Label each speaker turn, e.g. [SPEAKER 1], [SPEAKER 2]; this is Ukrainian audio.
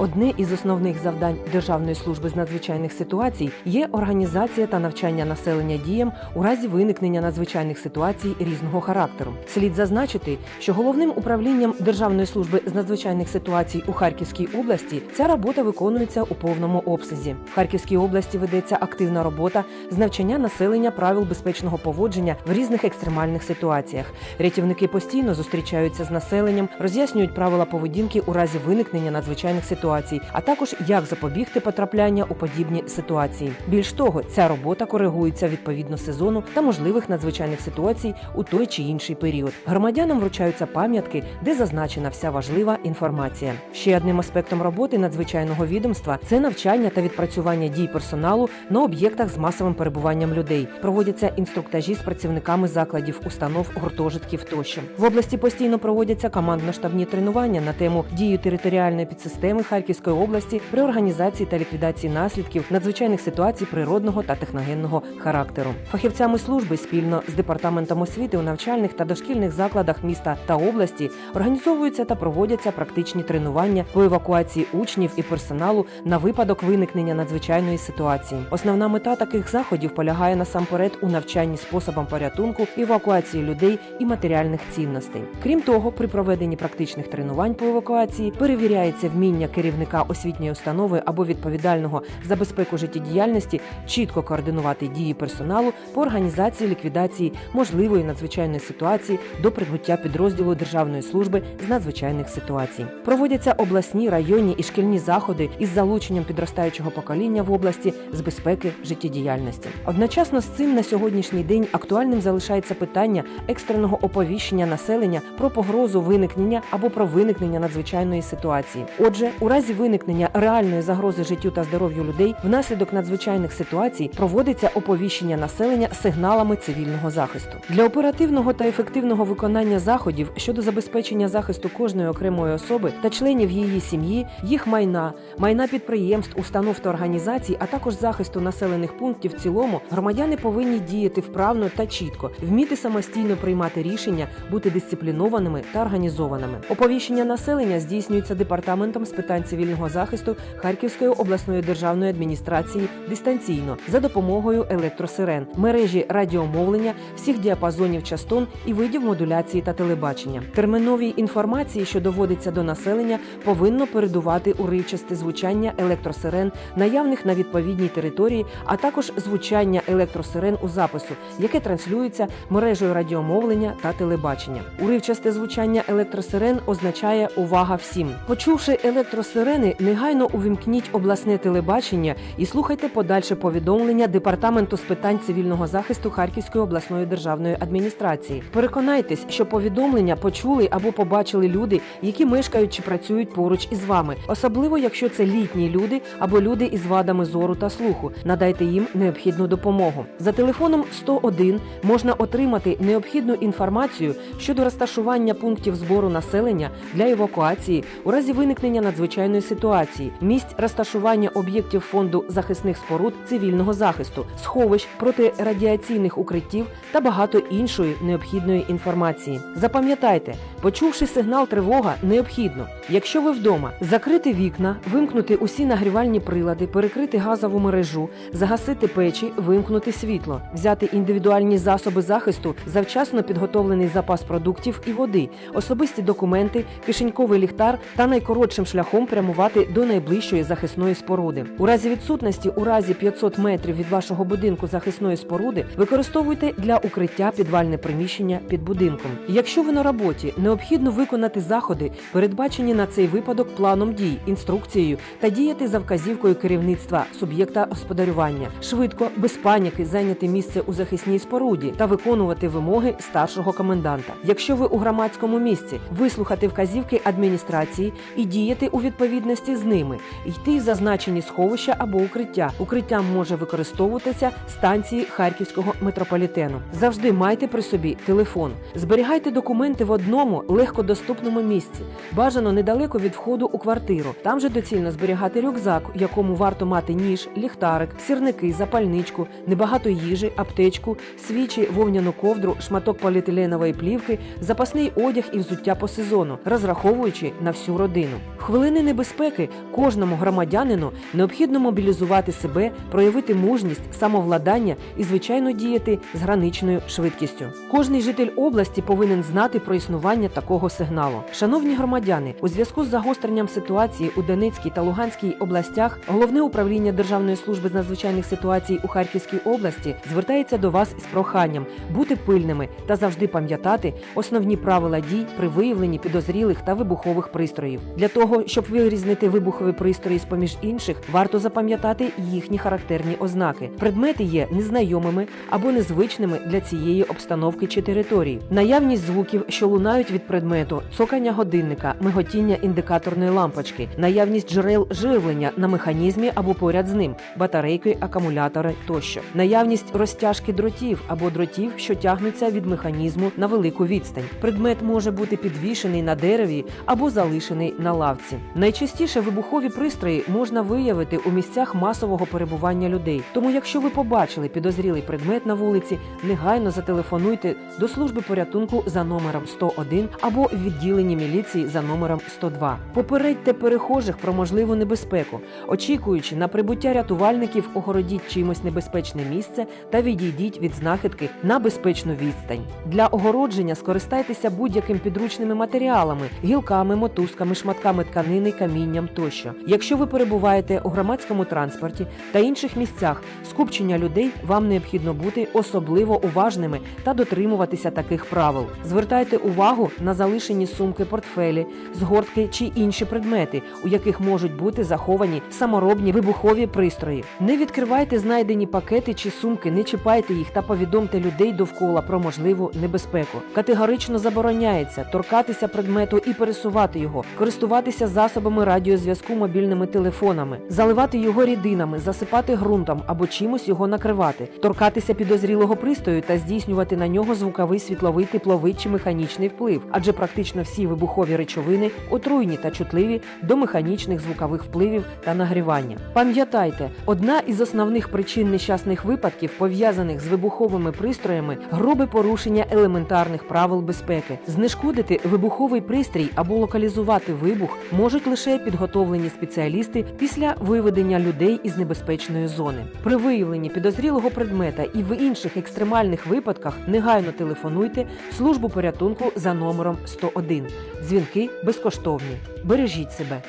[SPEAKER 1] Одне із основних завдань Державної служби з надзвичайних ситуацій є організація та навчання населення діям у разі виникнення надзвичайних ситуацій різного характеру. Слід зазначити, що головним управлінням Державної служби з надзвичайних ситуацій у Харківській області ця робота виконується у повному обсязі. В Харківській області ведеться активна робота з навчання населення правил безпечного поводження в різних екстремальних ситуаціях. Рятівники постійно зустрічаються з населенням, роз'яснюють правила поведінки у разі виникнення надзвичайних ситуацій, а також як запобігти потрапляння у подібні ситуації. Більш того, ця робота коригується відповідно сезону та можливих надзвичайних ситуацій у той чи інший період. Громадянам вручаються пам'ятки, де зазначена вся важлива інформація. Ще одним аспектом роботи надзвичайного відомства це навчання та відпрацювання дій персоналу на об'єктах з масовим перебуванням людей. Проводяться інструктажі з працівниками закладів, установ, гуртожитків тощо. В області постійно проводяться командно-штабні тренування на тему дії територіальної підсистеми Харківської області при організації та ліквідації наслідків надзвичайних ситуацій природного та техногенного характеру. Фахівцями служби спільно з департаментом освіти у навчальних та дошкільних закладах міста та області організовуються та проводяться практичні тренування по евакуації учнів і персоналу на випадок виникнення надзвичайної ситуації. Основна мета таких заходів полягає насамперед у навчанні способам порятунку, евакуації людей і матеріальних цінностей. Крім того, при проведенні практичних тренувань по евакуації перевіряється вміння керівника освітньої установи або відповідального за безпеку життєдіяльності чітко координувати дії персоналу по організації ліквідації можливої надзвичайної ситуації до прибуття підрозділу Державної служби з надзвичайних ситуацій. Проводяться обласні, районні і шкільні заходи із залученням підростаючого покоління в області з безпеки життєдіяльності. Одночасно з цим на сьогоднішній день актуальним залишається питання екстреного оповіщення населення про погрозу виникнення або про виникнення надзвичайної ситуації. Отже, у разі виникнення реальної загрози життю та здоров'ю людей внаслідок надзвичайних ситуацій проводиться оповіщення населення сигналами цивільного захисту для оперативного та ефективного виконання заходів щодо забезпечення захисту кожної окремої особи та членів її сім'ї, їх майна, майна підприємств, установ та організацій, а також захисту населених пунктів в цілому, громадяни повинні діяти вправно та чітко, вміти самостійно приймати рішення, бути дисциплінованими та організованими. Оповіщення населення здійснюється департаментом з питань цивільного захисту Харківської обласної державної адміністрації дистанційно за допомогою електросирен, мережі радіомовлення, всіх діапазонів частот і видів модуляції та телебачення. Терміновій інформації, що доводиться до населення, повинно передувати уривчасте звучання електросирен, наявних на відповідній території, а також звучання електросирен у запису, яке транслюється мережею радіомовлення та телебачення. Уривчасте звучання електросирен означає увага всім. Почувши електросирени, негайно увімкніть обласне телебачення і слухайте подальше повідомлення департаменту з питань цивільного захисту Харківської обласної державної адміністрації. Переконайтесь, що повідомлення почули або побачили люди, які мешкають чи працюють поруч із вами, особливо якщо це літні люди або люди із вадами зору та слуху. Надайте їм необхідну допомогу. За телефоном 101 можна отримати необхідну інформацію щодо розташування пунктів збору населення для евакуації у разі виникнення надзвичайної ситуації, місць розташування об'єктів фонду захисних споруд цивільного захисту, сховищ протирадіаційних укриттів та багато іншої необхідної інформації. Запам'ятайте, почувши сигнал тривога, необхідно, якщо ви вдома, закрити вікна, вимкнути усі нагрівальні прилади, перекрити газову мережу, загасити печі, вимкнути світло, взяти індивідуальні засоби захисту, завчасно підготовлений запас продуктів і води, особисті документи, кишеньковий ліхтар та найкоротшим шляхом прямувати до найближчої захисної споруди. У разі відсутності у разі 500 метрів від вашого будинку захисної споруди використовуйте для укриття підвальне приміщення під будинком. Якщо ви на роботі, необхідно виконати заходи, передбачені на цей випадок планом дій, інструкцією та діяти за вказівкою керівництва суб'єкта господарювання, швидко, без паніки, зайняти місце у захисній споруді та виконувати вимоги старшого коменданта. Якщо ви у громадському місці, вислухати вказівки адміністрації і діяти у відповідності з ними, йти в зазначені сховища або укриття. Укриттям може використовуватися станції Харківського метрополітену. Завжди майте при собі телефон. Зберігайте документи в одному легкодоступному місці. Бажано недалеко від входу у квартиру. Там же доцільно зберігати рюкзак, у якому варто мати ніж, ліхтарик, сірники, запальничку, небагато їжі, аптечку, свічі, вовняну ковдру, шматок поліетиленової плівки, запасний одяг і взуття по сезону, розраховуючи на всю родину. Хвилини небезпеки кожному громадянину необхідно мобілізувати себе, проявити мужність, самовладання і, звичайно, діяти з граничною швидкістю. Кожний житель області повинен знати про існування такого сигналу. Шановні громадяни, у зв'язку з загостренням ситуації у Донецькій та Луганській областях головне управління Державної служби з надзвичайних ситуацій у Харківській області звертається до вас із проханням бути пильними та завжди пам'ятати основні правила дій при виявленні підозрілих та вибухових пристроїв. Для того щоб вирізнити вибухові пристрої з поміж інших, варто запам'ятати їхні характерні ознаки. Предмети є незнайомими або незвичними для цієї обстановки чи території. Наявність звуків, що лунають від предмету, цокання годинника, миготіння індикаторної лампочки, наявність джерел живлення на механізмі або поряд з ним, батарейки, акумулятори тощо, наявність розтяжки дротів або дротів, що тягнуться від механізму на велику відстань. Предмет може бути підвішений на дереві або залишений на лавці. Найчастіше вибухові пристрої можна виявити у місцях масового перебування людей. Тому, якщо ви побачили підозрілий предмет на вулиці, негайно зателефонуйте до служби порятунку за номером 101 або в відділенні міліції за номером 102. Попередьте перехожих про можливу небезпеку, очікуючи на прибуття рятувальників, огородіть чимось небезпечне місце та відійдіть від знахідки на безпечну відстань. Для огородження скористайтеся будь-яким підручними матеріалами, гілками, мотузками, шматками тканини, камінням тощо. Якщо ви перебуваєте у громадському транспорті та інших місцях скупчення людей, вам необхідно бути особливо уважними та дотримуватися таких правил. Звертайте увагу на залишені сумки, портфелі, згортки чи інші предмети, у яких можуть бути заховані саморобні вибухові пристрої. Не відкривайте знайдені пакети чи сумки, не чіпайте їх та повідомте людей довкола про можливу небезпеку. Категорично забороняється торкатися предмету і пересувати його, користуватися засобами радіозв'язку мобільними телефонами, заливати його рідинами, засипати ґрунтом або чимось його накривати, торкатися підозрілого пристрою та здійснювати на нього звуковий, світловий, тепловий чи механічний вплив, адже практично всі вибухові речовини отруйні та чутливі до механічних звукових впливів та нагрівання. Пам'ятайте, одна із основних причин нещасних випадків, пов'язаних з вибуховими пристроями, грубе порушення елементарних правил безпеки. Знешкодити вибуховий пристрій або локалізувати вибух лише підготовлені спеціалісти після виведення людей із небезпечної зони. При виявленні підозрілого предмета і в інших екстремальних випадках негайно телефонуйте службу порятунку за номером 101. Дзвінки безкоштовні. Бережіть себе.